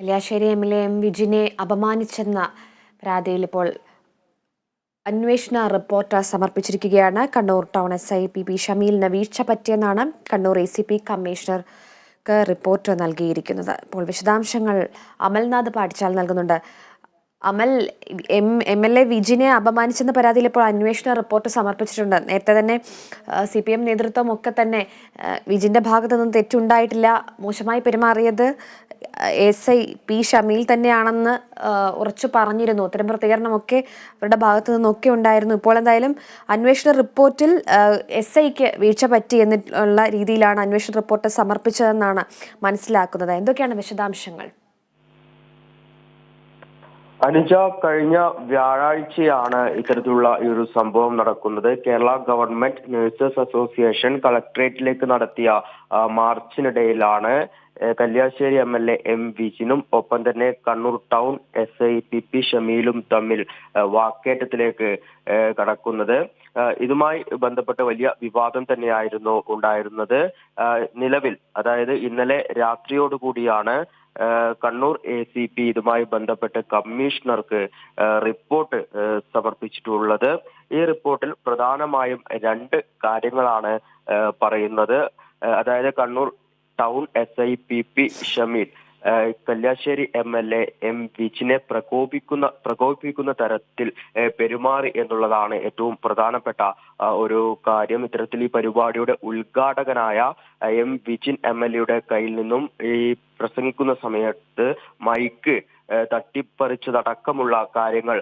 Kalliasseri M L A M വിജിനെ അപമാനിച്ചെന്ന പരാതിയിൽ ഇപ്പോൾ അന്വേഷണ report സമർപ്പിച്ചിരിക്കുകയാണ്. Kannur town S I P P ഷമീലിന് വീഴ്ച പറ്റിയെന്നാണ് കണ്ണൂർ എ സി പി കമ്മീഷണർക്ക് റിപ്പോർട്ട് നൽകിയിരിക്കുന്നത്. ഇപ്പോൾ വിശദാംശങ്ങൾ അമൽനാഥ് പാടിച്ചാൽ നൽകുന്നുണ്ട്. Amal M M L A വിജിനെ അപമാനിച്ചെന്ന പരാതിയിൽ ഇപ്പോൾ അന്വേഷണ റിപ്പോർട്ട് സമർപ്പിച്ചിട്ടുണ്ട്. നേരത്തെ തന്നെ സി പി എം നേതൃത്വം ഒക്കെ തന്നെ വിജിന്റെ ഭാഗത്തു നിന്നും തെറ്റുണ്ടായിട്ടില്ല. മോശമായി പെരുമാറിയത് എസ് ഐ പി ഷമീൽ തന്നെയാണെന്ന് ഉറച്ചു പറഞ്ഞിരുന്നു. അത്തരം പ്രതികരണമൊക്കെ അവരുടെ ഭാഗത്തു നിന്നൊക്കെ ഉണ്ടായിരുന്നു. ഇപ്പോൾ എന്തായാലും അന്വേഷണ റിപ്പോർട്ടിൽ എസ് ഐക്ക് വീഴ്ച പറ്റി എന്നുള്ള രീതിയിലാണ് അന്വേഷണ റിപ്പോർട്ട് സമർപ്പിച്ചതെന്നാണ് മനസ്സിലാക്കുന്നത്. എന്തൊക്കെയാണ് വിശദാംശങ്ങൾ? അനുജ കഴിഞ്ഞ വ്യാഴാഴ്ചയാണ് ഇത്തരത്തിലുള്ള ഈ ഒരു സംഭവം നടക്കുന്നത്. കേരള ഗവൺമെന്റ് നഴ്സസ് അസോസിയേഷൻ കളക്ടറേറ്റിലേക്ക് നടത്തിയ മാർച്ചിനിടയിലാണ് Kalliasseri M L A M വിജിനും ഒപ്പം തന്നെ Kannur town S I P P ഷമീലും തമ്മിൽ വാക്കേറ്റത്തിലേക്ക് കടക്കുന്നത്. ഇതുമായി ബന്ധപ്പെട്ട് വലിയ വിവാദം തന്നെയായിരുന്നു ഉണ്ടായിരുന്നത്. നിലവിൽ അതായത് ഇന്നലെ രാത്രിയോടുകൂടിയാണ് കൂടിയാണ് കണ്ണൂർ എ സി പി ഇതുമായി ബന്ധപ്പെട്ട് കമ്മീഷണർക്ക് റിപ്പോർട്ട് സമർപ്പിച്ചിട്ടുള്ളത്. ഈ റിപ്പോർട്ടിൽ പ്രധാനമായും രണ്ട് കാര്യങ്ങളാണ് പറയുന്നത്. അതായത് Kannur town S I P P Shameel ആ, Kalliasseri M L A M വിജിനെ പ്രകോപിക്കുന്ന പ്രകോപിപ്പിക്കുന്ന തരത്തിൽ പെരുമാറി എന്നുള്ളതാണ് ഏറ്റവും പ്രധാനപ്പെട്ട ഒരു കാര്യം. ഇത്തരത്തിൽ ഈ പരിപാടിയുടെ ഉദ്ഘാടകനായ എം വിജിൻ എം എൽ എയുടെ കയ്യിൽ നിന്നും ഈ പ്രസംഗിക്കുന്ന സമയത്ത് മൈക്ക് തട്ടിപ്പറിച്ചതടക്കമുള്ള കാര്യങ്ങൾ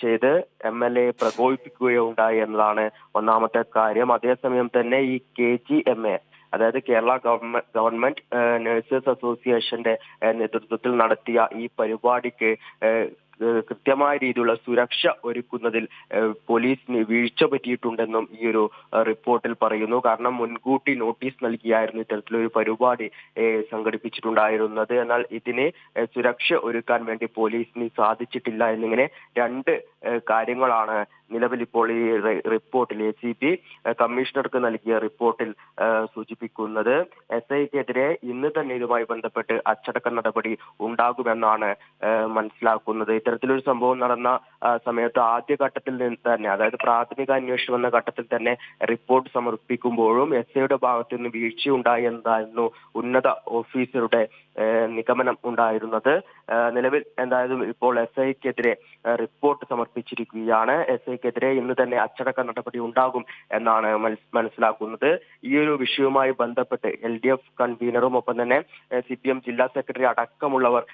ചെയ്ത് എം എൽ എ പ്രകോപിപ്പിക്കുകയുണ്ടായി എന്നതാണ് ഒന്നാമത്തെ കാര്യം. അതേസമയം തന്നെ ഈ കെ ജി എം എ അതായത് കേരള ഗവൺമെന്റ് ഗവൺമെന്റ് നഴ്സസ് അസോസിയേഷന്റെ നേതൃത്വത്തിൽ നടത്തിയ ഈ പരിപാടിക്ക് കൃത്യമായ രീതിയിലുള്ള സുരക്ഷ ഒരുക്കുന്നതിൽ പോലീസിന് വീഴ്ച പറ്റിയിട്ടുണ്ടെന്നും ഈ ഒരു റിപ്പോർട്ടിൽ പറയുന്നു. കാരണം മുൻകൂട്ടി നോട്ടീസ് നൽകിയായിരുന്നു ഇത്തരത്തിലൊരു പരിപാടി സംഘടിപ്പിച്ചിട്ടുണ്ടായിരുന്നത്. എന്നാൽ ഇതിന് സുരക്ഷ ഒരുക്കാൻ വേണ്ടി പോലീസിന് സാധിച്ചിട്ടില്ല എന്നിങ്ങനെ രണ്ട് കാര്യങ്ങളാണ് നിലവിൽ ഇപ്പോൾ ഈ റിപ്പോർട്ടിൽ എ സി പി കമ്മീഷണർക്ക് നൽകിയ റിപ്പോർട്ടിൽ സൂചിപ്പിക്കുന്നത്. എസ് ഐക്കെതിരെ ഇന്ന് തന്നെ ഇതുമായി ബന്ധപ്പെട്ട് അച്ചടക്ക നടപടി ഉണ്ടാകുമെന്നാണ് മനസ്സിലാക്കുന്നത്. ഇത്തരത്തിലൊരു സംഭവം നടന്ന സമയത്ത് ആദ്യഘട്ടത്തിൽ നിന്ന് തന്നെ അതായത് പ്രാഥമിക അന്വേഷണം എന്ന ഘട്ടത്തിൽ തന്നെ റിപ്പോർട്ട് സമർപ്പിക്കുമ്പോഴും എസ് ഐയുടെ ഭാഗത്തു നിന്ന് വീഴ്ചയുണ്ടായി എന്നതായിരുന്നു ഉന്നത ഓഫീസറുടെ നിഗമനം ഉണ്ടായിരുന്നത്. നിലവിൽ എന്തായാലും ഇപ്പോൾ എസ് ഐക്കെതിരെ റിപ്പോർട്ട് സമർപ്പിച്ചിരിക്കുകയാണ്. എസ് ഐക്കെതിരെ ഇന്ന് തന്നെ അച്ചടക്ക നടപടി ഉണ്ടാകും എന്നാണ് മനസ്സിലാക്കുന്നത്. ഈ ഒരു വിഷയവുമായി ബന്ധപ്പെട്ട് എൽ ഡി എഫ് കൺവീനറും ഒപ്പം തന്നെ സി പി എം ജില്ലാ സെക്രട്ടറി അടക്കമുള്ളവർ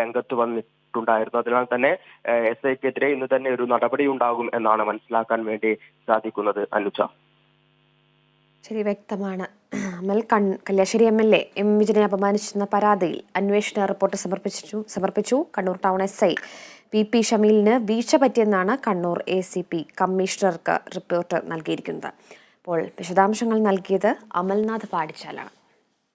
രംഗത്ത് രംഗത്ത് വന്നിട്ടുണ്ടായിരുന്നു അതിനാൽ തന്നെ എസ് ഐക്കെതിരെ ഇന്ന് തന്നെ ഒരു നടപടി ഉണ്ടാകും എന്നാണ് മനസ്സിലാക്കാൻ വേണ്ടി സാധിക്കുന്നത് അനുജ. ശരി വ്യക്തമാണ്. അമൽ കൺ Kalliasseri M L A M വിജയനെ അപമാനിച്ചെന്ന പരാതിയിൽ അന്വേഷണ റിപ്പോർട്ട് സമർപ്പിച്ചു സമർപ്പിച്ചു Kannur town S I. P. P. ഷമീലിന് വീഴ്ച പറ്റിയെന്നാണ് കണ്ണൂർ എ സി പി കമ്മീഷണർക്ക് റിപ്പോർട്ട് നൽകിയിരിക്കുന്നത്. അപ്പോൾ വിശദാംശങ്ങൾ നൽകിയത് അമൽനാഥ് പാടിച്ചാലാണ്.